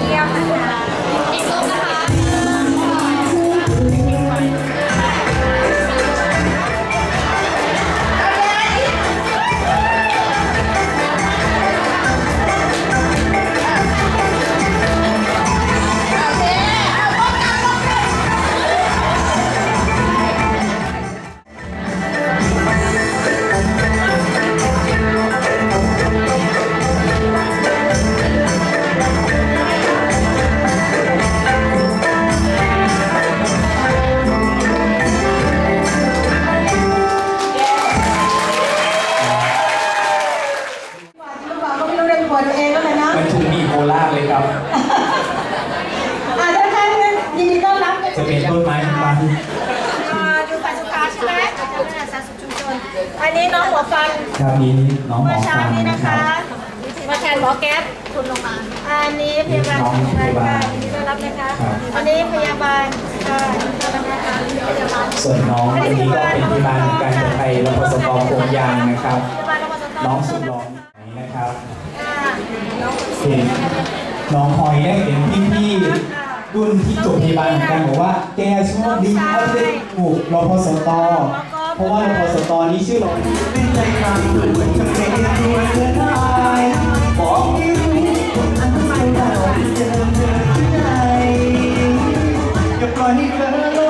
你也要 ฟันครับนี้น้องหมเมื่ออเช้าฟันนี้นะนะครัคะบมาแทนหมอแก๊ปคุณลงมาอันนี้พยาบาลของรายการยินดีต้อนรับนะคะครับอันนี้พยาบาลค่ะยินดีต้อนรับนะคะพยาบาลส่วนน้องอันนี้ก็เป็นพยาบาลการจากไทยรพสกโคงยางนะครับ พยาบาลรพสตน้องสุดหล่อนี้นะครับค่ะน้องเห็นน้องหอยได้เห็นพี่ๆรุ่นที่จบพยาบาลเหมือนกันบอกว่าแกโชคดีมากได้ถูกรพสต เพราะว่ารพสตอนี้ชื่อเราเป็นใจกลางด่วนจะเป็นด่วนเธอได้บอกให้รู้คนอันไม่ได้เจอเธอที่ไหนอย่าปล่อยให้เธอ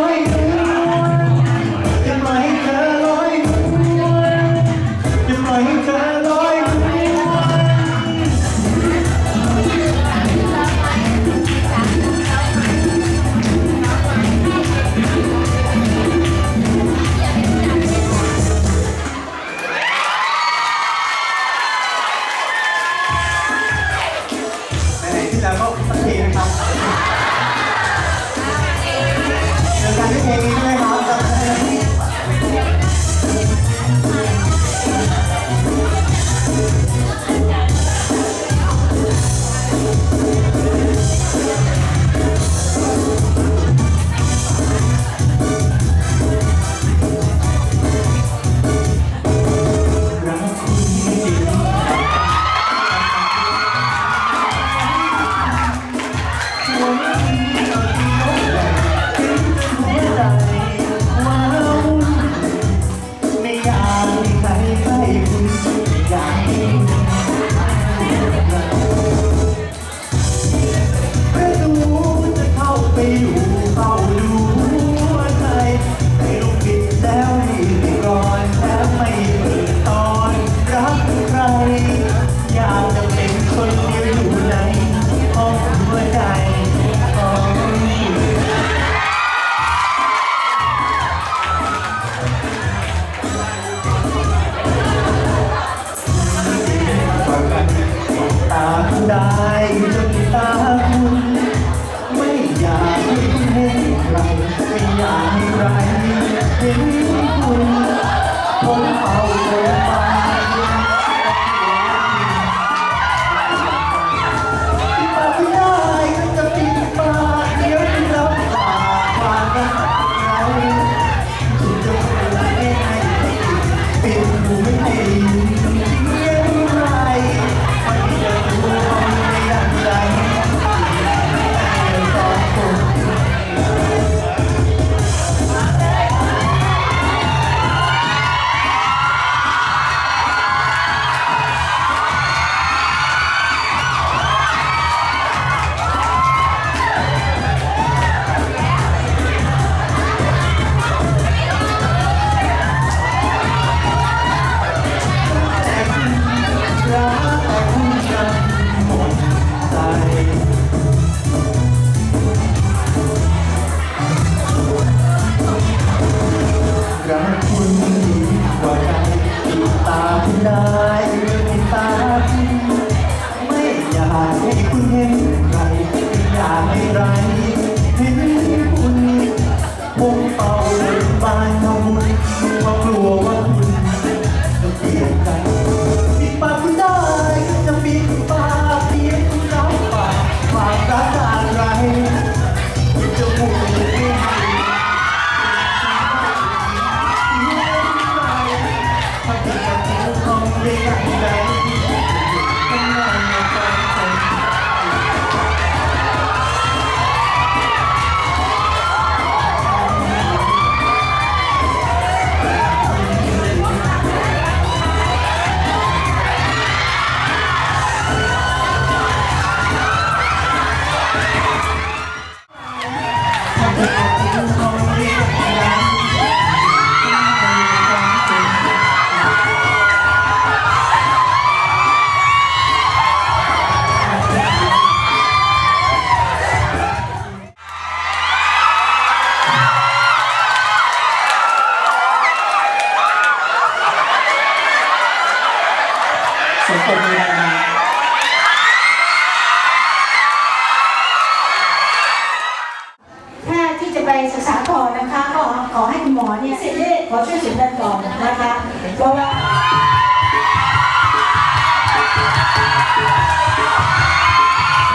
ศึกษาต่อนะคะ ก็ขอให้คุณหมอเนี่ยสร็จเลขขอช่วยสินดันก่อนนะคะ เพราะว่า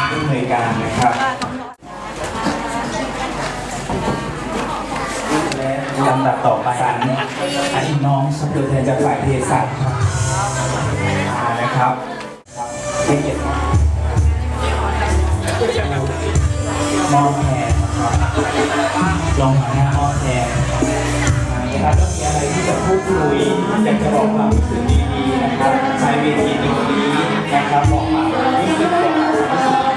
ผู้อำนวยการนะครับและลำดับต่อไปอันน้องสัพเพเทนจะกฝ่ายเภสัชครับนะครับเกียรติองแพร ลองหาหน้าอ้อมแทนนะครับถ้ามีอะไรที่จะพูดคุยอยากจะบอกความรู้สึกดีๆนะครับในเวทีตรงนี้นะครับบอกคามรู้สึกบอกควารู้